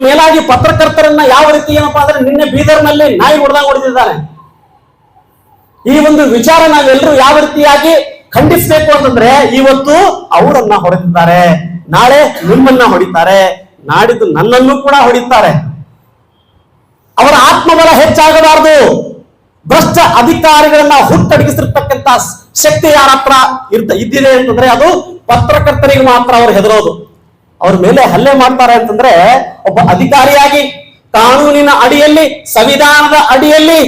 ಮೇಲಾಗಿ ಪತ್ರಕರ್ತರನ್ನ ಯಾವ ರೀತಿ ಏನಪ್ಪಾ ಅಂದ್ರೆ ನಿನ್ನೆ ಬೀದರ್ನಲ್ಲಿ ನಾಯಿ ಹೊಡೆದಾಗ ಹೊಡೆದಿದ್ದಾನೆ. ಈ ಒಂದು ವಿಚಾರ ನಾವೆಲ್ಲರೂ ಯಾವ ರೀತಿಯಾಗಿ ಖಂಡಿಸಬೇಕು ಅಂತಂದ್ರೆ, ಇವತ್ತು ಅವರನ್ನ ಹೊಡೆದಿದ್ದಾರೆ. ನಾಳೆ ನಿಮ್ಮನ್ನ ಹೊಡಿತಾರೆ. ನಾಡಿದ್ದು ನನ್ನನ್ನು ಕೂಡ ಹೊಡಿತಾರೆ. ಅವರ ಆತ್ಮಬಲ ಹೆಚ್ಚಾಗಬಾರದು. ಭ್ರಷ್ಟ ಅಧಿಕಾರಿಗಳನ್ನ ಹುಟ್ಟಡಗಿಸಿರ್ತಕ್ಕಂತ ಶಕ್ತಿ ಯಾರ ಹತ್ರ ಇರ್ತ, ಇದ್ದಿದೆ ಅಂತಂದ್ರೆ ಅದು ಪತ್ರಕರ್ತರಿಗೆ ಮಾತ್ರ ಅವರು ಹೆದರೋದು. ಅವ್ರ ಮೇಲೆ ಹಲ್ಲೆ ಮಾಡ್ತಾರೆ ಅಂತಂದ್ರೆ ಒಬ್ಬ ಅಧಿಕಾರಿಯಾಗಿ ಕಾನೂನಿನ ಅಡಿಯಲ್ಲಿ, ಸಂವಿಧಾನದ ಅಡಿಯಲ್ಲಿ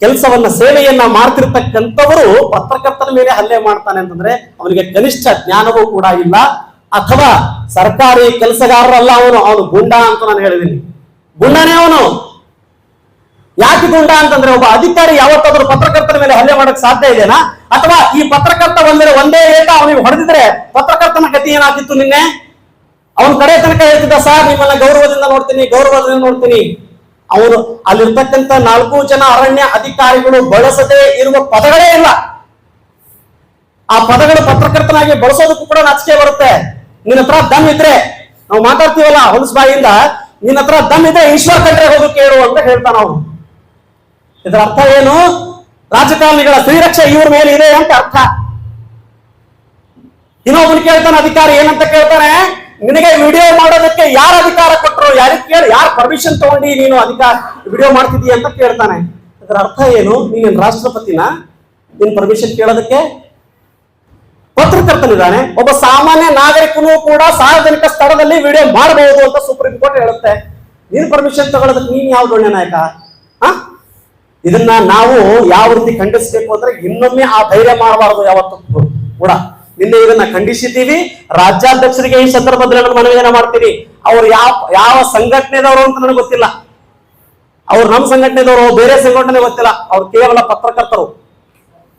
ಕೆಲಸವನ್ನ, ಸೇವೆಯನ್ನ ಮಾಡ್ತಿರ್ತಕ್ಕಂಥವರು ಪತ್ರಕರ್ತರ ಮೇಲೆ ಹಲ್ಲೆ ಮಾಡ್ತಾನೆ ಅಂತಂದ್ರೆ ಅವನಿಗೆ ಕನಿಷ್ಠ ಜ್ಞಾನವೂ ಕೂಡ ಇಲ್ಲ. ಅಥವಾ ಸರ್ಕಾರಿ ಕೆಲಸಗಾರರಲ್ಲ ಅವನು ಅವನು ಗುಂಡ ಅಂತ ನಾನು ಹೇಳಿದ್ದೀನಿ. ಗುಂಡನೇ ಅವನು. ಯಾಕೆ ಗುಂಡ ಅಂತಂದ್ರೆ ಒಬ್ಬ ಅಧಿಕಾರಿ ಯಾವತ್ತಾದ್ರೂ ಪತ್ರಕರ್ತರ ಮೇಲೆ ಹಲ್ಲೆ ಮಾಡಕ್ ಸಾಧ್ಯ ಇದೆನಾ ಅಥವಾ ಈ ಪತ್ರಕರ್ತ ಒಂದೇ ಒಂದೇ ಏಟ ಅವನಿಗೆ ಹೊಡೆದಿದ್ರೆ ಪತ್ರಕರ್ತನ ಗತಿ ಏನಾಗ್ತಿತ್ತು ನಿನ್ನೆ? ಅವನ ಕಡೆ ತನಕ ಹೇಳ್ತಿದ್ದ, ಸರ್, ನಿಮ್ಮನ್ನ ಗೌರವದಿಂದ ನೋಡ್ತೀನಿ ಗೌರವದಿಂದ ನೋಡ್ತೀನಿ. ಅವರು ಅಲ್ಲಿರ್ತಕ್ಕಂಥ ನಾಲ್ಕು ಜನ ಅರಣ್ಯ ಅಧಿಕಾರಿಗಳು ಬಳಸದೆ ಇರುವ ಪದಗಳೇ ಇಲ್ಲ. ಆ ಪದಗಳು ಪತ್ರಕರ್ತನಾಗಿ ಬಳಸೋದಕ್ಕೂ ಕೂಡ ನಾಚಿಕೆ ಬರುತ್ತೆ. ನಿನ್ನ ಹತ್ರ ದಮ್ ಇದ್ರೆ, ನಾವು ಮಾತಾಡ್ತೀವಲ್ಲ ಹೊಲಸ್ ಬಾಯಿಂದ ನಿನ್ನ ಹತ್ರ ದಮ್ ಇದ್ರೆ ಈಶ್ವರ ಕಂಡ್ರೆ ಹೋಗಿ ಕೇಳು ಅಂತ ಹೇಳ್ತಾನ ಅವನು. ಇದರ ಅರ್ಥ ಏನು? ರಾಜಕಾರಣಿಗಳ ಶ್ರೀರಕ್ಷೆ ಇವ್ರ ಮೇಲೆ ಇದೆ ಅಂತ ಅರ್ಥ. ಇನ್ನೊಬ್ಬನು ಕೇಳ್ತಾನೆ, ಅಧಿಕಾರಿ ಏನಂತ ಕೇಳ್ತಾನೆ? ನಿನಗೆ ವಿಡಿಯೋ ಮಾಡೋದಕ್ಕೆ ಯಾರು ಅಧಿಕಾರ ಕೊಟ್ಟರು ಯಾರಿಗೆ ಕೇಳಿ? ಯಾರು ಪರ್ಮಿಷನ್ ತಗೊಂಡಿ ನೀನು ಅಧಿಕಾರ ವಿಡಿಯೋ ಮಾಡ್ತಿದ್ದೀಯ ಅಂತ ಕೇಳ್ತಾನೆ. ಅದರ ಅರ್ಥ ಏನು? ನೀನು ರಾಷ್ಟ್ರಪತಿನ? ನೀನು ಪರ್ಮಿಷನ್ ಕೇಳೋದಕ್ಕೆ? ಪತ್ರಕರ್ತನಿದ್ದಾನೆ ಒಬ್ಬ ಸಾಮಾನ್ಯ ನಾಗರಿಕನು ಕೂಡ ಸಾರ್ವಜನಿಕ ಸ್ಥಳದಲ್ಲಿ ವಿಡಿಯೋ ಮಾಡಬಹುದು ಅಂತ ಸುಪ್ರೀಂ ಕೋರ್ಟ್ ಹೇಳುತ್ತೆ. ನೀನ್ ಪರ್ಮಿಷನ್ ತಗೊಳ್ಳೋದಕ್ಕೆ ನೀನ್ ಯಾವ ದೊಣ್ಣೆ ನಾಯಕ? ಹ ಇದನ್ನ ನಾವು ಯಾವ ರೀತಿ ಖಂಡಿಸಬೇಕು ಅಂದ್ರೆ ಇನ್ನೊಮ್ಮೆ ಆ ಧೈರ್ಯ ಮಾಡಬಾರದು ಯಾವತ್ತೂ ಕೂಡ. ನಿನ್ನೆ ಇದನ್ನ ಖಂಡಿಸಿದ್ದೀವಿ. ರಾಜ್ಯಾಧ್ಯಕ್ಷರಿಗೆ ಈ ಸಂದರ್ಭದಲ್ಲಿ ನಾನು ಮನವಿಯನ್ನ ಮಾಡ್ತೀನಿ. ಅವ್ರು ಯಾವ ಯಾವ ಸಂಘಟನೆದವರು ಅಂತ ನನಗೆ ಗೊತ್ತಿಲ್ಲ. ಅವ್ರು ನಮ್ಮ ಸಂಘಟನೆದವರು ಬೇರೆ ಸಂಘಟನೆ ಗೊತ್ತಿಲ್ಲ. ಅವ್ರು ಕೇವಲ ಪತ್ರಕರ್ತರು.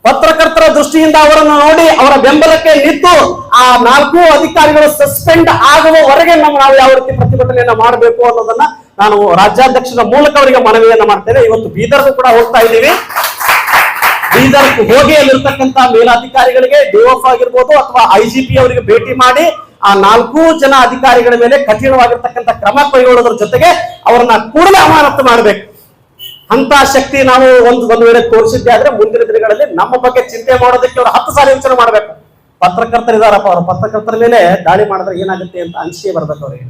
ಪತ್ರಕರ್ತರ ದೃಷ್ಟಿಯಿಂದ ಅವರನ್ನು ನೋಡಿ ಅವರ ಬೆಂಬಲಕ್ಕೆ ನಿಂತು ಆ ನಾಲ್ಕು ಅಧಿಕಾರಿಗಳು ಸಸ್ಪೆಂಡ್ ಆಗುವವರೆಗೆ ನಮ್ಮ ನಾವು ಯಾವ ರೀತಿ ಪ್ರತಿಭಟನೆಯನ್ನ ಮಾಡಬೇಕು ಅನ್ನೋದನ್ನ ನಾನು ರಾಜ್ಯಾಧ್ಯಕ್ಷರ ಮೂಲಕ ಅವರಿಗೆ ಮನವಿಯನ್ನ ಮಾಡ್ತೇನೆ. ಇವತ್ತು ಬೀದರ್ಗೂ ಕೂಡ ಹೋಗ್ತಾ ಇದ್ದೀವಿ. ಬೀದರ್ ಹೋಗಿ ಅಲ್ಲಿರ್ತಕ್ಕಂತ ಮೇಲಾಧಿಕಾರಿಗಳಿಗೆ ಡಿಒಫ್ ಆಗಿರ್ಬೋದು ಅಥವಾ ಐಜಿಪಿ ಅವರಿಗೆ ಭೇಟಿ ಮಾಡಿ ಆ ನಾಲ್ಕು ಜನ ಅಧಿಕಾರಿಗಳ ಮೇಲೆ ಕಠಿಣವಾಗಿರ್ತಕ್ಕಂಥ ಕ್ರಮ ಕೈಗೊಳ್ಳೋದ್ರ ಜೊತೆಗೆ ಅವರನ್ನ ಕೂಡಲೇ ಅಮಾನತು ಮಾಡಬೇಕು. ಅಂತ ಶಕ್ತಿ ನಾವು ಒಂದು ಒಂದು ವೇಳೆ ತೋರಿಸಿದ್ದೆ ಆದ್ರೆ ಮುಂದಿನ ದಿನಗಳಲ್ಲಿ ನಮ್ಮ ಬಗ್ಗೆ ಚಿಂತೆ ಮಾಡೋದಕ್ಕೆ ಅವರು ಹತ್ತು ಸಾರಿ ಯೋಚನೆ ಮಾಡಬೇಕು. ಪತ್ರಕರ್ತರಿದಾರಪ್ಪ ಅವರು. ಪತ್ರಕರ್ತರ ಮೇಲೆ ದಾಳಿ ಮಾಡಿದ್ರೆ ಏನಾಗುತ್ತೆ ಅಂತ ಅನಿಸಿಕೆ ಬರ್ಬೇಕು ಅವರಿಗೆ.